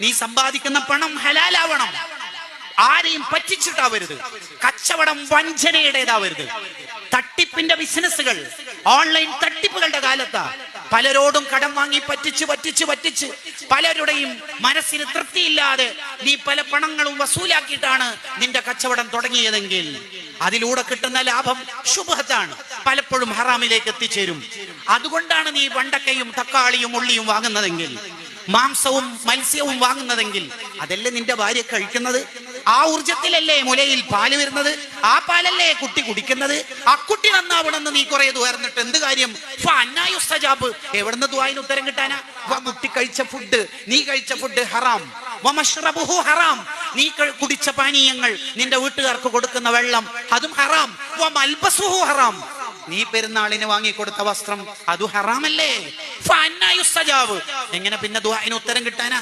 നീ സമ്പാദിക്കുന്ന പണം ഹലാലാവണം. ആരെയും പറ്റിച്ചിട്ടാവരുത്. കച്ചവടം വഞ്ചനയുടേതാവരുത്. തട്ടിപ്പിന്റെ ബിസിനസ്സുകൾ ഓൺലൈൻ തട്ടിപ്പുകളുടെ കാലത്ത്. പലരോടും കടം വാങ്ങി പറ്റിച്ച് പറ്റിച്ച് പറ്റിച്ച്. പലരുടെയും മനസ്സിന് തൃപ്തിയില്ലാതെ നീ പല പണങ്ങളും വസൂലാക്കിയിട്ടാണ് നിന്റെ കച്ചവടം തുടങ്ങിയതെങ്കിൽ അതിലൂടെ കിട്ടുന്ന ലാഭം ശുഭത്താണ്. പലപ്പോഴും ഹറാമിലേക്ക് എത്തിച്ചേരും. അതുകൊണ്ടാണ് നീ വണ്ടക്കയും തക്കാളിയും ഉള്ളിയും വാങ്ങുന്നതെങ്കിൽ മാംസവും മത്സ്യവും വാങ്ങുന്നതെങ്കിൽ അതല്ലേ നിന്റെ ഭാര്യ കഴിക്കുന്നത്? ആ ഊർജത്തിലല്ലേ മുലയിൽ പാൽ വരുന്നത്? ആ പാലല്ലേ കുട്ടി കുടിക്കുന്നത്? ആ കുട്ടി നന്നാവണമെന്ന് നീ കുറെ ഉയർന്നിട്ട് എന്ത് കാര്യം? ഫന്നായുസ്തജാബ് എവിടുന്ന് ദ്വായിന് ഉത്തരം കിട്ടാനാ? കുട്ടി കഴിച്ച ഫുഡ് നീ കഴിച്ച ഫുഡ് ഹറാം. ഹറാം. നീ കുടിച്ച പാനീയങ്ങൾ നിന്റെ വീട്ടുകാർക്ക് കൊടുക്കുന്ന വെള്ളം അതും ഹറാം. ഹറാം. നീ പെരുന്നാളിന് വാങ്ങിക്കൊടുത്ത വസ്ത്രം അത് ഹറാമല്ലേ? എങ്ങനെ പിന്നെ ദുആഇന് ഉത്തരം കിട്ടാനാ?